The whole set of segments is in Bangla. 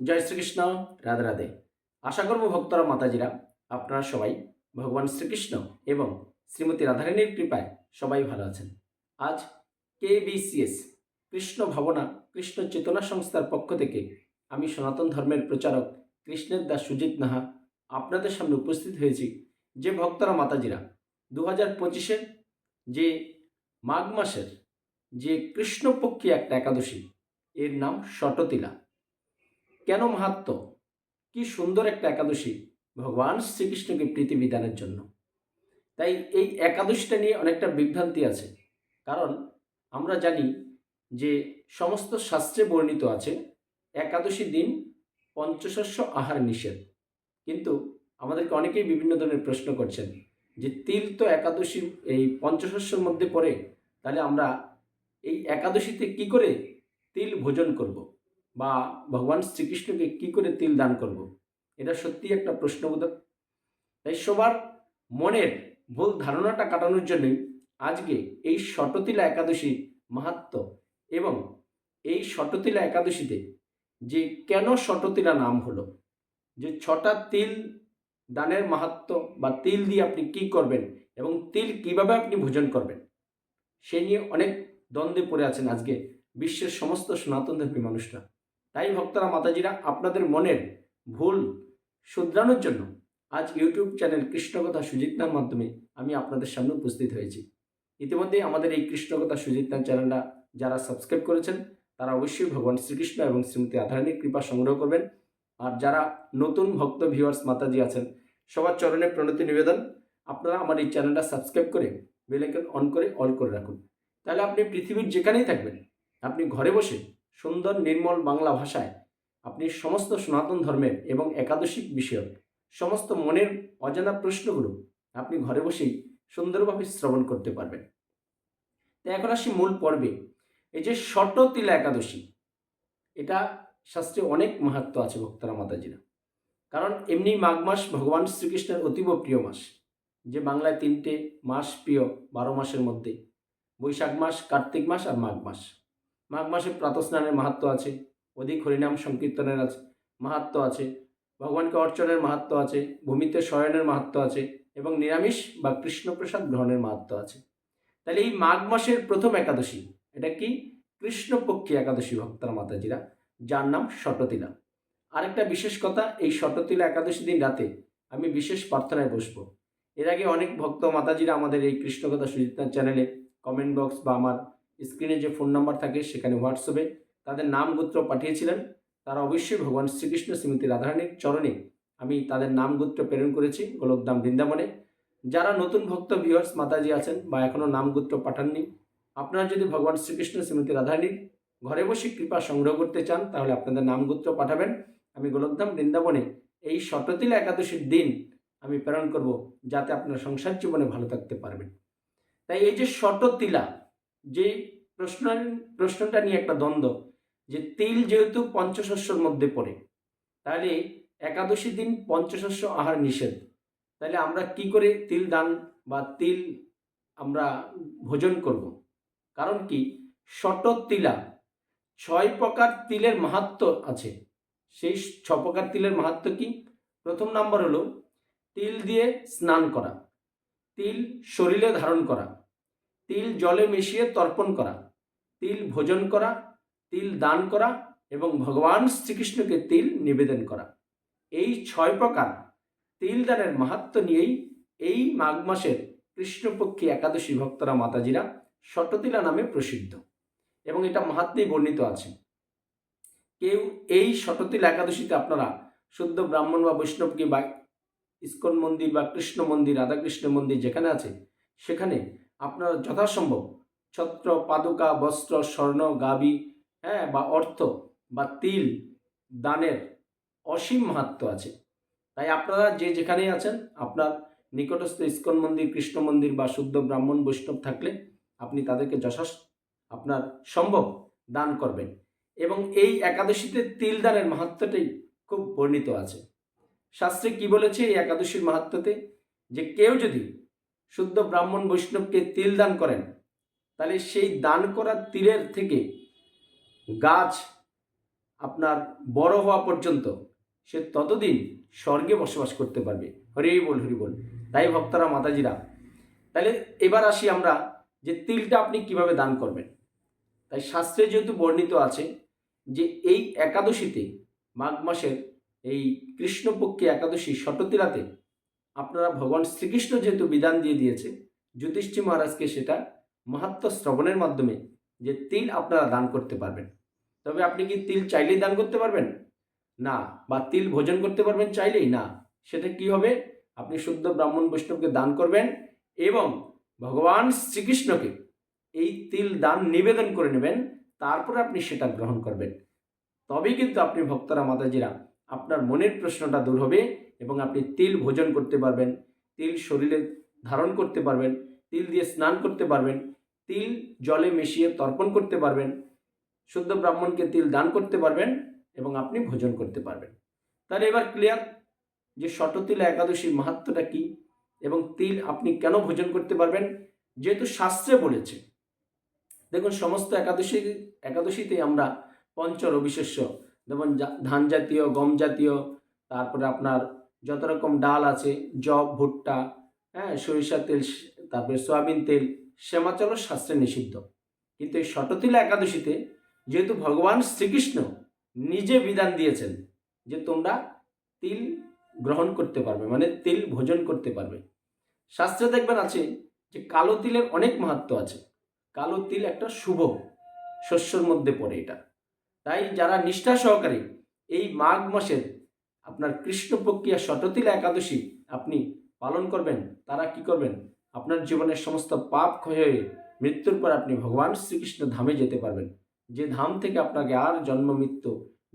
জয় শ্রীকৃষ্ণ, রাধে রাধে। আশা করব ভক্তরা, মাতাজিরা, আপনারা সবাই ভগবান শ্রীকৃষ্ণ এবং শ্রীমতী রাধারানীর কৃপায় সবাই ভালো আছেন। আজ কে বিসিএস কৃষ্ণ ভাবনা, কৃষ্ণ চেতনা সংস্থার পক্ষ থেকে আমি সনাতন ধর্মের প্রচারক কৃষ্ণের দাস সুজিত নাহা আপনাদের সামনে উপস্থিত হয়েছি। যে ভক্তরা, মাতাজিরা দু হাজার পঁচিশে যে মাঘ মাসের যে কৃষ্ণপক্ষী একটা একাদশী, এর নাম শটতিলা কেন মাহাত্ম? কি সুন্দর একটা একাদশী ভগবান শ্রীকৃষ্ণকে প্রীতি বিধানের জন্য। তাই এই একাদশীটা নিয়ে অনেকটা বিভ্রান্তি আছে। কারণ আমরা জানি যে সমস্ত শাস্ত্রে বর্ণিত আছে একাদশী দিন পঞ্চশস্য আহার নিষেধ। কিন্তু আমাদেরকে অনেকেই বিভিন্ন ধরনের প্রশ্ন করছেন যে তিল তো একাদশী, এই পঞ্চশস্যের মধ্যে পড়ে, তাহলে আমরা এই একাদশীতে কি করে তিল ভোজন করব? বা ভগবান শ্রীকৃষ্ণকে কি করে তিল দান করব? এটা সত্যি একটা প্রশ্নবোধক। তাই সবার মনের ভুল ধারণাটা কাটানোর জন্যই আজকে এই শটতিলা একাদশী মাহাত্ম এবং এই শটতিলা একাদশীতে যে কেন শটতিলা নাম হলো, যে ছটা তিল দানের মাহাত্ম বা তিল দিয়ে আপনি কি করবেন এবং তিল কীভাবে আপনি ভোজন করবেন, সে নিয়ে অনেক দ্বন্দ্বে পড়ে আছেন আজকে বিশ্বের সমস্ত সনাতন ধর্মী মানুষরা। তাই ভক্তরা মাতাজিরা আপনাদের মনের ভুল শুধরানোর জন্য আজ ইউটিউব চ্যানেল কৃষ্ণকথা সুজিতনার মাধ্যমে আমি আপনাদের সামনে উপস্থিত হয়েছি। ইতিমধ্যে আমাদের এই কৃষ্ণকথা সুজিতনার চ্যানেলটা যারা সাবস্ক্রাইব করেছেন, তারা অবশ্যই ভগবান শ্রীকৃষ্ণ এবং শ্রীমতী আধারানীর কৃপা সংগ্রহ করবেন। আর যারা নতুন ভক্ত ভিউয়ার্স মাতাজি আছেন, সবার চরণে প্রণতি নিবেদন। আপনারা আমার এই চ্যানেলটা সাবস্ক্রাইব করে বেলাইকন অন করে অল করে রাখুন। তাহলে আপনি পৃথিবীর যেখানেই থাকবেন, আপনি ঘরে বসে সুন্দর নির্মল বাংলা ভাষায় আপনি সমস্ত সনাতন ধর্মের এবং একাদশিক বিষয়ক সমস্ত মনের অজানা প্রশ্নগুলো আপনি ঘরে বসেই সুন্দরভাবে শ্রবণ করতে পারবেন। তো এখন আসি মূল পর্বে। এই যে শটতিলা একাদশী, এটা শাস্ত্রে অনেক মাহাত্ম আছে ভক্তরা মাতাজিরা। কারণ এমনি মাঘ মাস ভগবান শ্রীকৃষ্ণের অতীব প্রিয় মাস, যে বাংলায় তিনটে মাস প্রিয়, বারো মাসের মধ্যে। বৈশাখ মাস, কার্তিক মাস আর মাঘ মাস। মাঘ মাসে প্রাতস্নানের মাহাত্ম আছে, অধিক হরিনাম সংকীর্তনের আছে মাহাত্ম আছে, ভগবানকে অর্চনের মাহাত্ম আছে, ভূমিতে শয়নের মাহাত্ম আছে এবং নিরামিষ বা কৃষ্ণপ্রসাদ গ্রহণের মাহাত্ম আছে। তাহলে এই মাঘ মাসের প্রথম একাদশী, এটা কি? কৃষ্ণপক্ষী একাদশী, ভক্তরা, মাতাজিরা, যার নাম শটতিলা আরেকটা বিশেষ কথা, এই শটতিলা একাদশী দিন রাতে আমি বিশেষ প্রার্থনায় বসবো। এর আগে অনেক ভক্ত মাতাজিরা আমাদের এই কৃষ্ণকথা সুজিতার চ্যানেলে কমেন্ট বক্স বা আমার স্ক্রিনে যে ফোন নাম্বার থাকে সেখানে হোয়াটসঅ্যাপে তাদের নাম গোত্র পাঠিয়েছিলেন। তারা অবশ্যই ভগবান শ্রীকৃষ্ণ শ্রীমতী রাধারানীর চরণে আমি তাদের নাম গোত্র প্রেরণ করেছি গোলকদাম বৃন্দাবনে। যারা নতুন ভক্ত ভিউয়ার্স মাতাজি আছেন বা এখনও নাম গোত্র পাঠাননি, আপনারা যদি ভগবান শ্রীকৃষ্ণ শ্রীমতী রাধারানীর ঘরে বসে কৃপা সংগ্রহ করতে চান, তাহলে আপনাদের নাম গোত্র পাঠাবেন। আমি গোলকধাম বৃন্দাবনে এই শততিলা একাদশীর দিন আমি প্রেরণ করব, যাতে আপনার সংসার জীবনে ভালো থাকতে পারবেন। তাই এই যে শটতিলা যে প্রশ্ন প্রশ্নটা নিয়ে একটা দ্বন্দ্ব, যে তিল যেহেতু পঞ্চশস্যর মধ্যে পড়ে, তাহলে একাদশী দিন পঞ্চশস্য আহার নিষেধ। তাহলে আমরা কি করে তিল দান বা তিল আমরা ভোজন করব? কারণ কি? শট তিলা, ছয় প্রকার তিলের মাহাত্ম আছে। সেই ছ প্রকার তিলের মাহাত্ম কি? প্রথম নাম্বার হলো, তিল দিয়ে স্নান করা, তিল শরীরে ধারণ করা তিল জলে মিশিয়ে তর্পণ করা, তিল ভোজন করা, তিল দান করা এবং ভগবান শ্রীকৃষ্ণকে তিল নিবেদন করা। এই ছয় প্রকার তিল দানের মাহাত্ম নিয়েই এই মাঘ মাসের কৃষ্ণপক্ষী একাদশী ভক্তরা মাতাজিরা শটতিলা নামে প্রসিদ্ধ এবং এটা মাহাত্মেই বর্ণিত আছে। কেউ এই শততিল একাদশীতে আপনারা শুদ্ধ ব্রাহ্মণ বা বৈষ্ণবকে বা ইস্কন মন্দির বা কৃষ্ণ মন্দির, রাধাকৃষ্ণ মন্দির যেখানে আছে, সেখানে আপনারা যথাসম্ভব। ছত্র, পাদুকা, বস্ত্র, স্বর্ণ, গাবি হ্যাঁ বা অর্থ, বা তিল, দানের অসীম মাহাত্ম আছে। তাই আপনারা যে যেখানেই আছেন, আপনার নিকটস্থ ইস্কন মন্দির, কৃষ্ণ মন্দির বা শুদ্ধ ব্রাহ্মণ, বৈষ্ণব থাকলে আপনি তাদেরকে যথাস আপনার সম্ভব দান করবেন। এবং এই একাদশীতে তিল দানের মাহাত্মটাই খুব বর্ণিত আছে। শাস্ত্রে কি বলেছে এই একাদশীর মাহাত্মতে যে কেউ যদি শুদ্ধ ব্রাহ্মণ বৈষ্ণবকে তিল দান করেন। তাহলে সেই দান করা তিলের থেকে গাছ আপনার বড় হওয়া পর্যন্ত সে ততদিন স্বর্গে বসবাস করতে পারবে। হরি বল হরি বল। তাই ভক্তরা, মাতাজিরা, তাহলে এবার আসি আমরা যে তিলটা আপনি কীভাবে দান করবেন। তাই শাস্ত্রে যেহেতু বর্ণিত আছে যে এই একাদশীতে মাঘ মাসের এই কৃষ্ণপক্ষী একাদশী শততিরাতে আপনারা ভগবান শ্রীকৃষ্ণ যেহেতু বিধান দিয়ে দিয়েছে যুধিষ্ঠি মহারাজকে সেটা মাহাত্ম শ্রবণের মাধ্যমে যে তিল আপনারা দান করতে পারবেন। তবে আপনি কি তিল চাইলেই দান করতে পারবেন? না, বা তিল ভোজন করতে পারবেন চাইলেই না। সেটা কি হবে? আপনি শুদ্ধ ব্রাহ্মণ বৈষ্ণবকে দান করবেন এবং ভগবান শ্রীকৃষ্ণকে এই তিল দান নিবেদন করে নেবেন, তারপরে আপনি সেটা গ্রহণ করবেন। তবেই কিন্তু আপনি ভক্তরা মাতাজিরা আপনার মনের প্রশ্নটা দূর হবে এবং আপনি তিল ভোজন করতে পারবেন, তিল শরীরে ধারণ করতে পারবেন, তিল দিয়ে স্নান করতে পারবেন, তিল জলে মিশিয়ে তর্পণ করতে পারবেন, শুদ্ধ ব্রাহ্মণকে তিল দান করতে পারবেন এবং আপনি ভোজন করতে পারবেন। তাহলে এবার ক্লিয়ার যে শততিলা একাদশীর মাহাত্মটা কি এবং তিল আপনি কেন ভোজন করতে পারবেন? যেহেতু শাস্ত্রে বলেছে। দেখুন, সমস্ত একাদশী একাদশীতে আমরা পঞ্চ রবিশস্য যেমন ধান জাতীয়, গম জাতীয়, তারপরে আপনার যত রকম ডাল আছে জব ভুট্টা হ্যাঁ সরিষা তেল তারপরে সয়াবিন তেল শ্যামাচল শাস্ত্রে নিষিদ্ধ। কিন্তু এই শততিলা একাদশীতে যেহেতু ভগবান শ্রীকৃষ্ণ নিজে বিধান দিয়েছেন যে তোমরা তিল গ্রহণ করতে পারবে মানে তিল ভোজন করতে পারবে। শাস্ত্রে দেখবেন আছে যে কালো তিলের অনেক মাহাত্ম আছে। কালো তিল একটা শুভ, শস্যর মধ্যে পড়ে এটা। তাই যারা নিষ্ঠা সহকারে এই মাঘ মাসের আপনার কৃষ্ণপক্ষিয়া শততিলা একাদশী আপনি পালন করবেন, তারা কি করবেন? আপনার জীবনের সমস্ত পাপ ক্ষয় হয়ে মৃত্যুর পর আপনি ভগবান শ্রীকৃষ্ণ ধামে যেতে পারবেন। যে ধাম থেকে আপনাকে আর জন্ম, মৃত্যু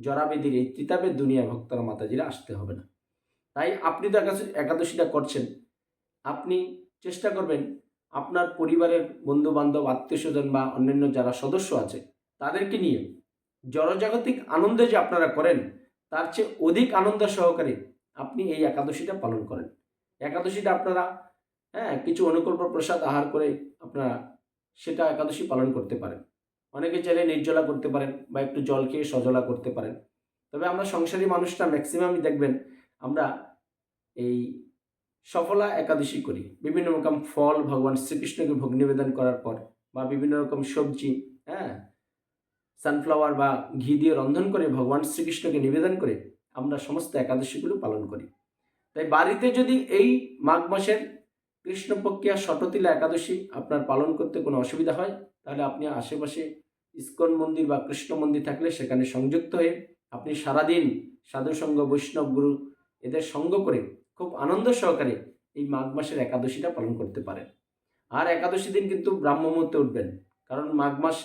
জরাবেদির এই তিতাবের দুনিয়ায় ভক্তরা মাতাজিরা আসতে হবে না। তাই আপনি তো একাদশী, একাদশীটা করছেন। আপনি চেষ্টা করবেন আপনার পরিবারের বন্ধু বান্ধব আত্মীয় স্বজন বা অন্যান্য যারা সদস্য আছে, তাদেরকে নিয়ে জড়জাগতিক আনন্দে যে আপনারা করেন, তার চেয়ে অধিক আনন্দ সহকারে আপনি এই একাদশীটা পালন করেন। একাদশীটা আপনারা হ্যাঁ কিছু অনুকল্প প্রসাদ আহার করে আপনারা সেটা একাদশী পালন করতে পারেন। অনেকে চাইলে নির্জলা করতে পারেন বা একটু জল খেয়ে সজলা করতে পারেন। তবে আমরা সংসারী মানুষরা ম্যাক্সিমামই দেখবেন, আমরা এই সফলা একাদশী করি। বিভিন্ন রকম ফল ভগবান শ্রীকৃষ্ণকে ভোগ নিবেদন করার পর বা বিভিন্ন রকম সবজি হ্যাঁ সানফ্লাওয়ার বা ঘি দিয়ে রন্ধন করে ভগবান শ্রীকৃষ্ণকে নিবেদন করে আমরা সমস্ত একাদশীগুলো পালন করি। তাই বাড়িতে যদি এই মাঘ মাসের কৃষ্ণপক্ষিয়া শততিলা একাদশী আপনার পালন করতে কোনো অসুবিধা হয়, তাহলে আপনি আশেপাশে ইস্কন মন্দির বা কৃষ্ণ মন্দির থাকলে সেখানে সংযুক্ত হয়ে আপনি সারাদিন সাধুসঙ্গ বৈষ্ণব গুরু এদের সঙ্গ করে খুব আনন্দ সহকারে এই মাঘ মাসের একাদশীটা পালন করতে পারেন। আর একাদশী দিন কিন্তু ব্রাহ্ম মুহূর্তে উঠবেন, কারণ মাঘ মাস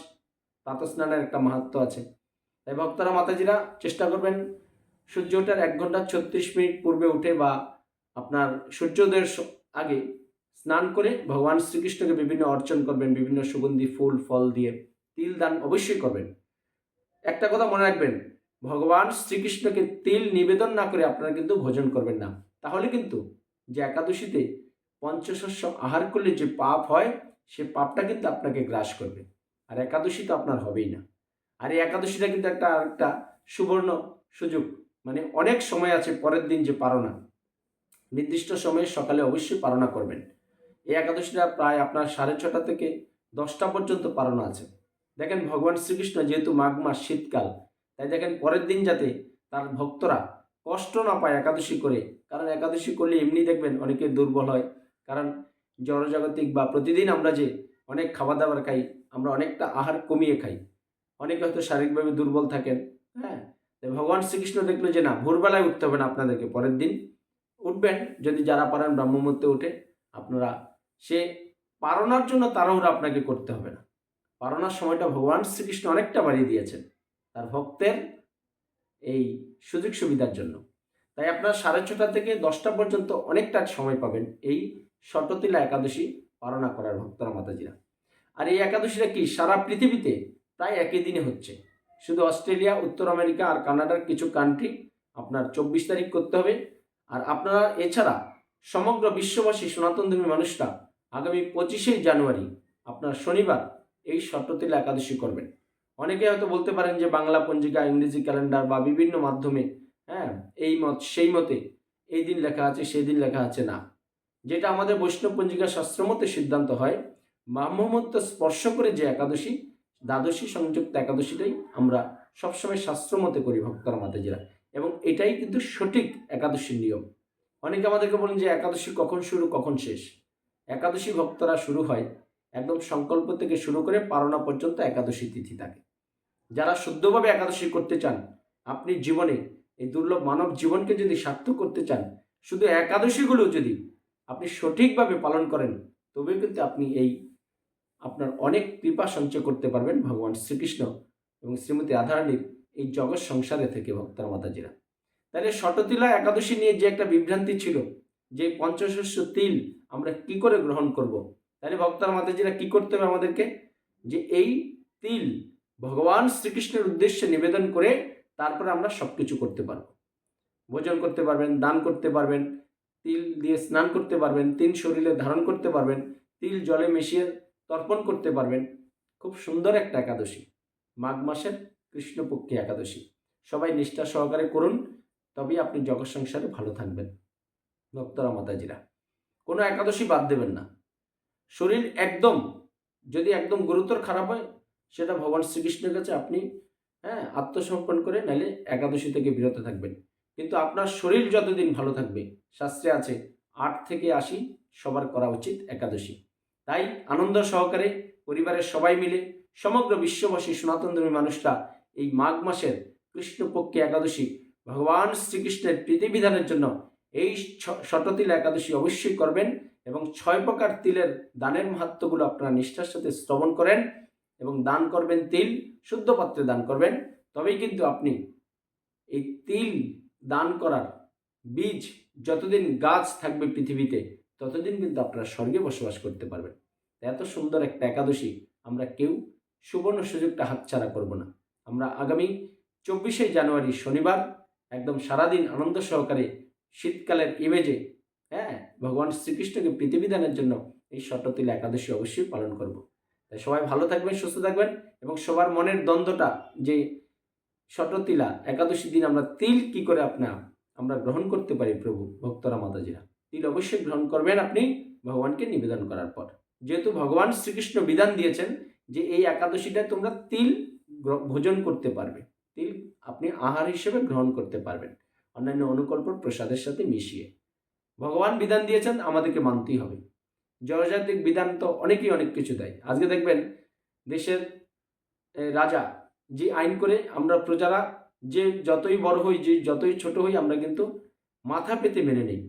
প্রাতঃস্নানের একটা মাহাত্ম আছে। তাই ভক্তরা মাতাজিরা চেষ্টা করবেন সূর্য ওঠার এক ঘণ্টা ছত্রিশ মিনিট পূর্বে উঠে বা আপনার সূর্যোদয়ের আগে স্নান করে ভগবান শ্রীকৃষ্ণকে বিভিন্ন অর্চন করবেন, বিভিন্ন সুগন্ধি, ফুল, ফল দিয়ে তিল দান অবশ্যই করবেন। একটা কথা মনে রাখবেন, ভগবান শ্রীকৃষ্ণকে তিল নিবেদন না করে আপনারা কিন্তু ভোজন করবেন না। তাহলে কিন্তু যে একাদশীতে পঞ্চশস্য আহার করলে যে পাপ হয়, সে পাপটা কিন্তু আপনাকে গ্রাস করবে। আর একাদশী তো আপনার হবেই না। আর এই একাদশীটা কিন্তু একটা একটা সুবর্ণ সুযোগ। মানে অনেক সময় আছে পরের দিন যে পারনা নির্দিষ্ট সময়ে সকালে অবশ্যই পারনা করবেন। এই একাদশীটা প্রায় আপনার সাড়ে ছটা থেকে দশটা পর্যন্ত পারনা আছে। দেখেন ভগবান শ্রীকৃষ্ণ যেহেতু মাঘ মাস শীতকাল, তাই দেখেন পরের দিন যাতে তার ভক্তরা কষ্ট না পায় একাদশী করে, কারণ একাদশী করলে এমনি দেখবেন অনেকে দুর্বল হয়। কারণ জড়জাগতিক বা প্রতিদিন আমরা যে অনেক খাবার দাবার খাই আমরা অনেকটা আহার কমিয়ে খাই। অনেকে হয়তো শারীরিকভাবে দুর্বল থাকেন হ্যাঁ? ভগবান শ্রীকৃষ্ণ দেখল যে না, ভোরবেলায় উঠতে হবে না আপনাদেরকে, পরের দিন উঠবেন। যদি যারা পারেন ব্রহ্মমূর্তে উঠে আপনারা, সে পারণার জন্য তাড়াহুড়ো আপনাকে করতে হবে না। পারণার সময়টা ভগবান শ্রীকৃষ্ণ অনেকটা বাড়িয়ে দিয়েছেন তার ভক্তের এই সুযোগ সুবিধার জন্য। তাই আপনার সাড়ে ছটা থেকে দশটা পর্যন্ত অনেকটা সময় পাবেন এই শততিলা একাদশী পালনা করার ভক্তরা মাতাজিরা। আর এই একাদশীটা কি? সারা পৃথিবীতে প্রায় একই দিনে হচ্ছে। শুধু অস্ট্রেলিয়া, উত্তর আমেরিকা আর কানাডার কিছু কান্ট্রি আপনার চব্বিশ তারিখ করতে হবে। আর আপনারা এছাড়া সমগ্র বিশ্ববাসী সনাতন সনাতনধর্মী মানুষরা আগামী পঁচিশে জানুয়ারি আপনার শনিবার এই শততিলা একাদশী করবেন। অনেকে হয়তো বলতে পারেন যে বাংলা পঞ্জিকা, ইংরেজি ক্যালেন্ডার বা বিভিন্ন মাধ্যমে হ্যাঁ এই মত, সেই মতে এই দিন লেখা আছে, সেই দিন লেখা আছে না। যেটা আমাদের বৈষ্ণব পঞ্জিকা শাস্ত্রমতে সিদ্ধান্ত হয় ব্রাহ্মমত্ব স্পর্শ করে যে একাদশী, দ্বাদশী সংযুক্ত একাদশীটাই আমরা সবসময় শাস্ত্র মতে করি, ভক্তরা মাতাজিরা এবং এটাই কিন্তু সঠিক একাদশীর নিয়ম। অনেকে আমাদেরকে বলেন যে একাদশী কখন শুরু, কখন শেষ? একাদশী ভক্তরা শুরু হয় একদম সংকল্প থেকে শুরু করে পারণা পর্যন্ত একাদশী তিথি থাকে। যারা শুদ্ধভাবে একাদশী করতে চান, আপনি জীবনে এই দুর্লভ মানব জীবনকে যদি সার্থক করতে চান, শুধু একাদশীগুলো যদি আপনি সঠিকভাবে পালন করেন তবে কিন্তু আপনি এই আপনার অনেক কৃপা সঞ্চয় করতে পারবেন ভগবান শ্রীকৃষ্ণ এবং শ্রীমতী রাধারানীর এই জগৎ সংসারে থেকে ভক্তার মাতাজিরা। তাহলে শটতিলা একাদশী নিয়ে যে একটা বিভ্রান্তি ছিল, যে পঞ্চশস্য তিল আমরা কি করে গ্রহণ করব। তাহলে ভক্তার মাতাজিরা কি করতে হবে আমাদেরকে? যে এই তিল ভগবান শ্রীকৃষ্ণের উদ্দেশ্যে নিবেদন করে তারপরে আমরা সব কিছু করতে পারব। ভোজন করতে পারবেন, দান করতে পারবেন, তিল দিয়ে স্নান করতে পারবেন, তিল শরীরে ধারণ করতে পারবেন, তিল জলে মিশিয়ে তর্পণ করতে পারবেন। খুব সুন্দর একটা একাদশী। মাঘ মাসের কৃষ্ণপক্ষী একাদশী। সবাই নিষ্ঠা সহকারে করুন, তবেই আপনি জগৎ সংসারে ভালো থাকবেন। ভক্তরা, মাতাজিরা, কোনো একাদশী বাদ দেবেন না। শরীর একদম, যদি একদম গুরুতর খারাপ হয়, সেটা ভগবান শ্রীকৃষ্ণের কাছে আপনি হ্যাঁ আত্মসমর্পণ করে নাহলে একাদশী থেকে বিরত থাকবেন। কিন্তু আপনার শরীর যতদিন ভালো থাকবে, শাস্ত্রে আছে, আট থেকে আশি সবার করা উচিত একাদশী। তাই আনন্দ সহকারে পরিবারের সবাই মিলে সমগ্র বিশ্ববাসী সনাতন ধর্মী মানুষরা এই মাঘ মাসের কৃষ্ণপক্ষে একাদশী ভগবান শ্রীকৃষ্ণের প্রীতিবিধানের জন্য এই শততিল একাদশী অবশ্যই করবেন এবং ছয় প্রকার তিলের দানের মাহাত্মগুলো আপনারা নিষ্ঠার সাথে শ্রবণ করেন এবং দান করবেন তিল, শুদ্ধ পাত্রে দান করবেন। তবেই কিন্তু আপনি এই তিল দান করার বীজ যতদিন গাছ থাকবে পৃথিবীতে ততদিন কিন্তু আপনারা স্বর্গে বসবাস করতে পারবেন। এত সুন্দর একটা একাদশী, আমরা কেউ সুবর্ণ সুযোগটা হাতছাড়া করব না। আমরা আগামী চব্বিশে জানুয়ারি শনিবার একদম সারাদিন আনন্দ সহকারে শীতকালের ইমেজে হ্যাঁ ভগবান শ্রীকৃষ্ণকে পৃথিবীদানের জন্য এই শটতিল একাদশী অবশ্যই পালন করব। তাই সবাই ভালো থাকবেন, সুস্থ থাকবেন এবং সবার মনের দ্বন্দ্বটা যে শটতিলা একাদশী দিন আমরা তিল কি করে আপনার আমরা গ্রহণ করতে পারি প্রভু, ভক্তরা মাতাজিরা। তিল অবশ্যই গ্রহণ করবেন আপনি ভগবানকে নিবেদন করার পর। যেহেতু ভগবান শ্রীকৃষ্ণ বিধান দিয়েছেন যে এই একাদশীটায় তোমরা তিল ভোজন করতে পারবে। তিল আপনি আহার হিসেবে গ্রহণ করতে পারবেন। অন্যান্য অনুকল্প প্রসাদের সাথে মিশিয়ে। ভগবান বিধান দিয়েছেন, আমাদেরকে মানতেই হবে। জনজাতিক বিধান তো অনেকেই অনেক কিছু দেয়। আজকে দেখবেন দেশের রাজা যে আইন করে আমরা প্রজারা যে যতই বড় হই, যে যতই ছোট হই, আমরা কিন্তু মাথা পেতে মেনে নেই।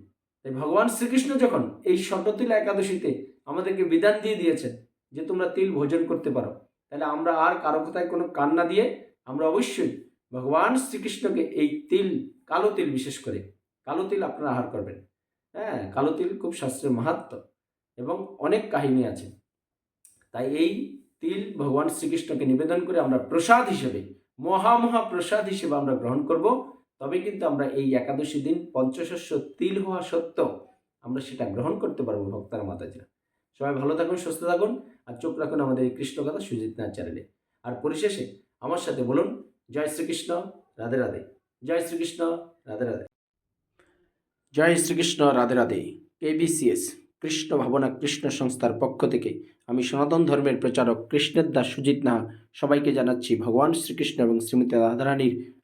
তাই ভগবান শ্রীকৃষ্ণ যখন এই শটতিলা একাদশীতে আমাদেরকে বিধান দিয়ে দিয়েছেন যে তোমরা তিল ভোজন করতে পারো, তাহলে আমরা আর কারও কথায় কোনো কান্না দিয়ে আমরা অবশ্যই ভগবান শ্রীকৃষ্ণকে এই তিল, কালো তিল বিশেষ করে, কালো তিল আপনারা আহার করবেন। হ্যাঁ কালো তিল খুব শাস্ত্রের মাহাত্ম এবং অনেক কাহিনী আছে। তাই এই তিল ভগবান শ্রীকৃষ্ণকে নিবেদন করে আমরা প্রসাদ হিসেবে মহামহা প্রসাদ হিসেবে আমরা গ্রহণ করব। তবে কিন্তু আমরা এই একাদশী দিন পঞ্চশস্য তিল হওয়া সত্ত্বেও আমরা সেটা গ্রহণ করতে পারব ভক্তার মাতাজিরা। সবাই ভালো থাকুন, সুস্থ থাকুন আর চোখ রাখুন আমাদের এই কৃষ্ণকথা সুজিত নাথ চ্যানেলে। আর পরিশেষে আমার সাথে বলুন, জয় শ্রীকৃষ্ণ, রাধে রাধে। জয় শ্রীকৃষ্ণ, রাধে রাধে। জয় শ্রীকৃষ্ণ, রাধে রাধে। কেবিসিএস কৃষ্ণ ভাবনা, কৃষ্ণ সংস্থার পক্ষ থেকে আমি সনাতন ধর্মের প্রচারক কৃষ্ণের দাস সুজিত নাহা সবাইকে জানাচ্ছি ভগবান শ্রীকৃষ্ণ এবং শ্রীমতী রাধারানীর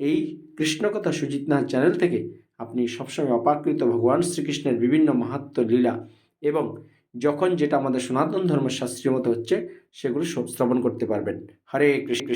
এই কৃষ্ণকথা সুজিত নাথ চ্যানেল থেকে আপনি সবসময় অপাকৃত ভগবান শ্রীকৃষ্ণের বিভিন্ন মাহাত্ম লীলা এবং যখন যেটা আমাদের সনাতন ধর্মের শাস্ত্রীয় মতো হচ্ছে, সেগুলো শ্রবণ করতে পারবেন। হরে কৃষ্ণ।